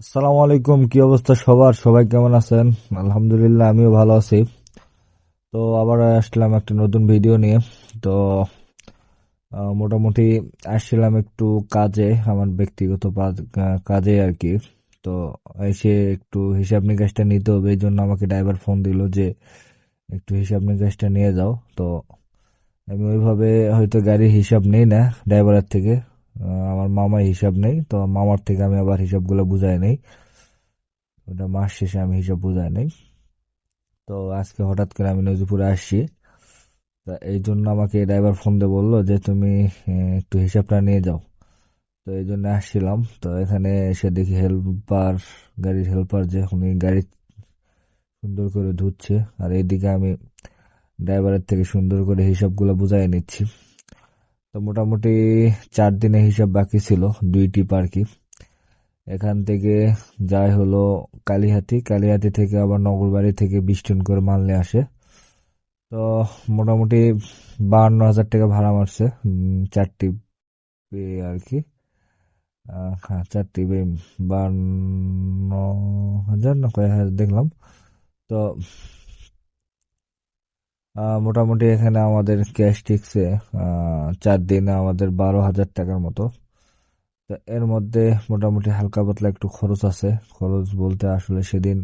আসসালামু আলাইকুম, কি অবস্থা সবার? সবাই কেমন আছেন? আলহামদুলিল্লাহ, আমিও ভালো আছি। তো আবার আসলাম একটা নতুন ভিডিও নিয়ে। তো মোটামুটি আসছিলাম একটু কাজে, আমার ব্যক্তিগত কাজে আর কি। তো এসে একটু হিসাব নিকাশটা নিতে হবে, এই জন্য আমাকে ড্রাইভার ফোন দিল যে, একটু হিসাব নিকাশটা নিয়ে যাও। তো আমি ওইভাবে হয়তো গাড়ির হিসাব নেই না, ড্রাইভারের থেকে। আমার মামাই হিসাব নেই, তো মামার থেকে আমি আবার হিসাবগুলো বুঝাই নেই। ওটা মাস শেষে আমি হিসাব বুঝাই নেই। তো আজকে হঠাৎ করে আমি নজিপুরে আসছি। তা এই জন্য আমাকে ড্রাইভার ফোন দিয়ে বলল যে, তুমি একটু হিসাবটা নিয়ে যাও। তো এই জন্য আসছিলাম। তো এখানে এসে দেখি হেল্পার গাড়ির হেল্পার যে, উনি গাড়ি সুন্দর করে ধুচ্ছে। আর এইদিকে আমি ড্রাইভারের থেকে সুন্দর করে হিসাবগুলো বুঝাই নিচ্ছি। তো মোটামুটি চার দিনের হিসাব বাকি ছিল, দুইটি পার্কি। এখান থেকে যায় হলো কালিহাতি। কালিহাতি থেকে আবার নগরবাড়ি থেকে বিশ করে মাল নিয়ে আসে। তো মোটামুটি বাহান্ন হাজার টাকা ভাড়া মারছে চারটি আর কি। হ্যাঁ চারটি বাহান্ন হাজার না কয়েক হাজার দেখলাম। তো মোটামুটি এখানে আমাদের ক্যাশ টিকছে চার দিনে আমাদের বারো হাজার টাকার মতো। এর মধ্যে মোটামুটি হালকা পাতলা একটু খরচ আছে। খরচ বলতে আসলে সেদিন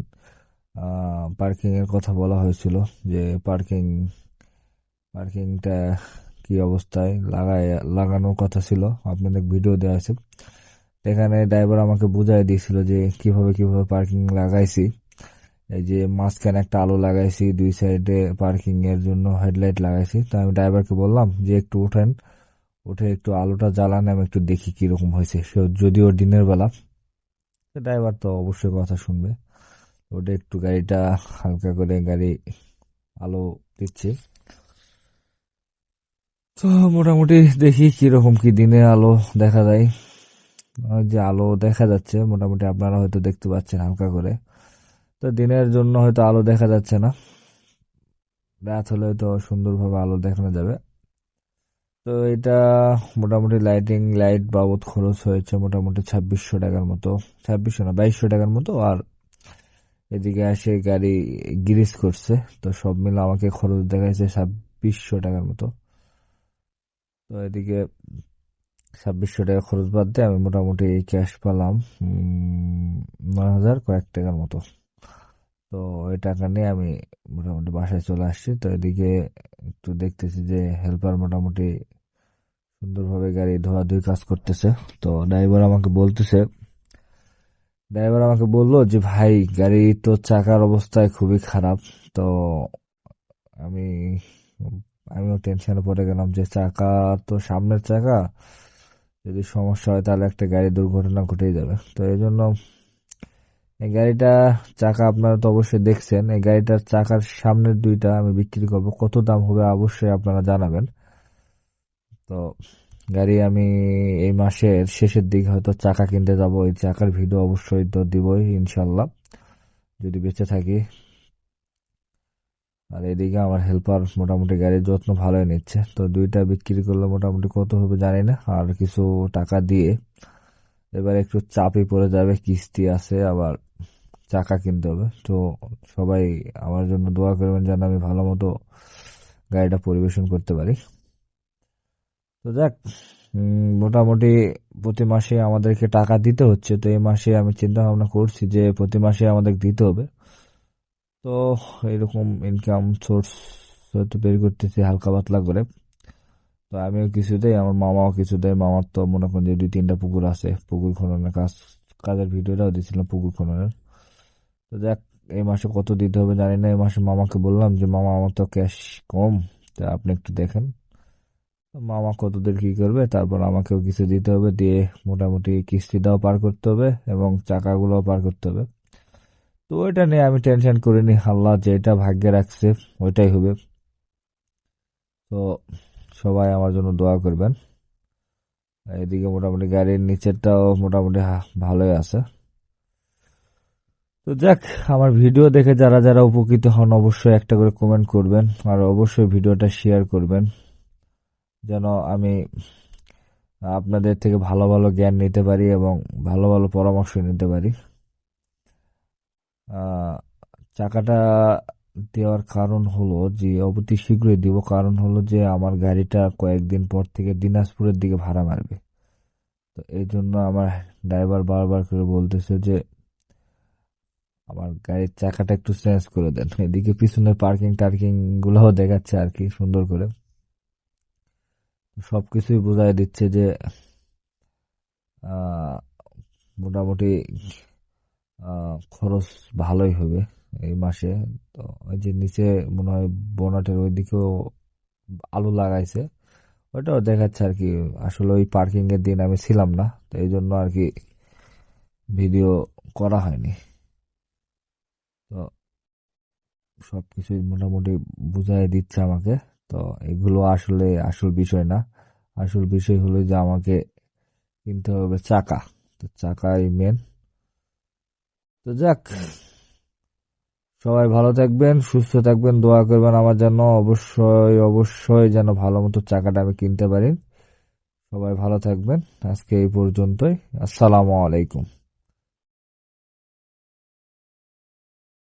পার্কিং এর কথা বলা হয়েছিল যে পার্কিং পার্কিংটা কি অবস্থায় লাগায়, লাগানোর কথা ছিল। আপনাদের ভিডিও দেওয়া আছে। এখানে ড্রাইভার আমাকে বুঝাই দিয়েছিল যে কীভাবে কীভাবে পার্কিং লাগাইছি। এই যে মাঝখানে একটা আলো লাগাইছি, দুই সাইডে পার্কিং এর জন্য হেডলাইট লাগাইছি। তো আমি ড্রাইভারকে বললাম যে, একটু উঠেন। উঠে একটু আলোটা জ্বালান, আমি একটু দেখি কীরকম হয়েছে। সে যদিও দিনের বেলা ড্রাইভার তো অবশ্যই কথা শুনবে। ওটা একটু গাড়িটা হালকা করে গাড়ি আলো দিচ্ছে। তো মোটামুটি দেখি কীরকম কি দিনে আলো দেখা যায়। যে আলো দেখা যাচ্ছে, মোটামুটি আপনারা হয়তো দেখতে পাচ্ছেন হালকা করে। তো দিনের জন্য হয়তো আলো দেখা যাচ্ছে না। রাত হলে হয়তো সুন্দরভাবে আলো দেখানো যাবে। তো এটা মোটামুটি লাইটিং লাইট বাবদ খরচ হয়েছে মোটামুটি ছাব্বিশশো টাকার মতো। ছাব্বিশশো না, বাইশশো টাকার মতো। আর এদিকে এসে গাড়ি গ্রিস করছে, তো সব মিলে আমাকে খরচ দেখাইছে ছাব্বিশশো টাকার মতো। তো এদিকে ছাব্বিশশো টাকা খরচ বাদ দিয়ে আমি মোটামুটি ক্যাশ পেলাম নয় হাজার কয়েক টাকার মতো। তো ওই টাকা নিয়ে আমি মোটামুটি বাসায় চলে আসছি। তো এদিকে একটু দেখতেছি যে হেল্পার মোটামুটি সুন্দরভাবে গাড়ি ধোয়াধুয়ি কাজ করতেছে। তো ড্রাইভার আমাকে বলতেছে ড্রাইভার আমাকে বলল যে, ভাই গাড়ি তো চাকার অবস্থায় খুবই খারাপ। তো আমি, আমিও টেনশনে পড়ে গেলাম যে, চাকা তো সামনের চাকা, যদি সমস্যা হয় তাহলে একটা গাড়ি দুর্ঘটনা ঘটেই যাবে। তো এই জন্য এই গাড়িটা চাকা আপনারা তো অবশ্যই দেখছেন। এই গাড়িটার চাকার সামনের দুইটা আমি বিক্রি করব। কত দাম হবে অবশ্যই আপনারা জানাবেন। তো গাড়ি আমি এই মাসের শেষের দিকে হয়তো চাকা কিনতে যাব। এই চাকার ভিডিও অবশ্যই তো দিবই ইনশাল্লাহ যদি বেঁচে থাকি। আর এদিকে আমার হেল্পার মোটামুটি গাড়ির যত্ন ভালোই নিচ্ছে। তো দুইটা বিক্রি করলে মোটামুটি কত হবে জানি না। আর কিছু টাকা দিয়ে এবার একটু চাপই পড়ে যাবে, কিস্তি আছে, আবার চাকা কিনতে হবে। তো সবাই আমার জন্য দোয়া করবেন যেন আমি ভালো মতো গাড়িটা পরিবেশন করতে পারি। তো যাক মোটামুটি প্রতি মাসে আমাদেরকে টাকা দিতে হচ্ছে। তো এই মাসে আমি চিন্তা ভাবনা করছি যে প্রতি মাসে আমাদের দিতে হবে। তো এরকম ইনকাম সোর্স হয়তো বের করতেছি হালকা পাতলা করে। তো আমিও কিছু দেই আমার মামাও কিছু দেয় মামার তো মনে করেন যে দুই তিনটা পুকুর আছে, পুকুর খননের কাজ, কাজের ভিডিওটাও দিয়েছিলাম পুকুর খননের। তো দেখ এই মাসে কত দিতে হবে জানি না, এই মাসে মামাকে বললাম যে, মামা, আমার তো ক্যাশ কম, তা আপনি একটু দেখেন। মামা কতদের কি করবে, তারপর আমাকেও কিছু দিতে হবে, দিয়ে মোটামুটি কিস্তিটাও পার করতে হবে এবং চাকাগুলোও পার করতে হবে। তো ওইটা নিয়ে আমি টেনশন করিনি, আল্লাহ যেটা ভাগ্যে রাখছে, ওইটাই হবে। তো সবাই আমার জন্য দোয়া করবেন। এদিকে মোটামুটি গাড়ির নিচেরটাও মোটামুটি ভালোই আছে। তো যাক, আমার ভিডিও দেখে যারা যারা উপকৃত হন অবশ্যই একটা করে কমেন্ট করবেন আর অবশ্যই ভিডিওটা শেয়ার করবেন। যেন আমি আপনাদের থেকে ভালো ভালো জ্ঞান নিতে পারি এবং ভালো ভালো পরামর্শ নিতে পারি। চাকাটা দেওয়ার কারণ হলো যে অবধি শীঘ্রই দিব। কারণ হলো যে, আমার গাড়িটা কয়েকদিন পর থেকে দিনাজপুরের দিকে ভাড়া মারবে। তো এই জন্য আমার ড্রাইভার বারবার করে বলতেছে যে, আমার গাড়ির চাকাটা একটু চেঞ্জ করে দেন। এদিকে পিছনের পার্কিং টার্কিং গুলোও দেখাচ্ছে আর কি, সুন্দর করে। সবকিছুই বোঝাই দিচ্ছে যে মোটামুটি খরচ ভালোই হবে। এই মাসে। তো ওই যে নিচে মনে হয় বোনাটের ওইদিকেও আলু লাগাইছে। ওইটাও দেখাচ্ছে আর কি। আসলে ওই পার্কিং এর দিন আমি ছিলাম না, তো এই জন্য আর কি ভিডিও করা হয়নি। তো সবকিছুই মোটামুটি বুঝাই দিচ্ছে আমাকে। তো এগুলো আসলে আসল বিষয় না। আসল বিষয় হলো যে আমাকে কিনতে হবে চাকা। তো চাকাই মেন তো যাক সবাই ভালো থাকবেন, সুস্থ থাকবেন, দোয়া করবেন আমার জন্য অবশ্যই অবশ্যই যেন ভালো মতো চাকাটা আমি কিনতে পারি। সবাই ভালো থাকবেন, আজকে এই পর্যন্তই। আসসালামু আলাইকুম।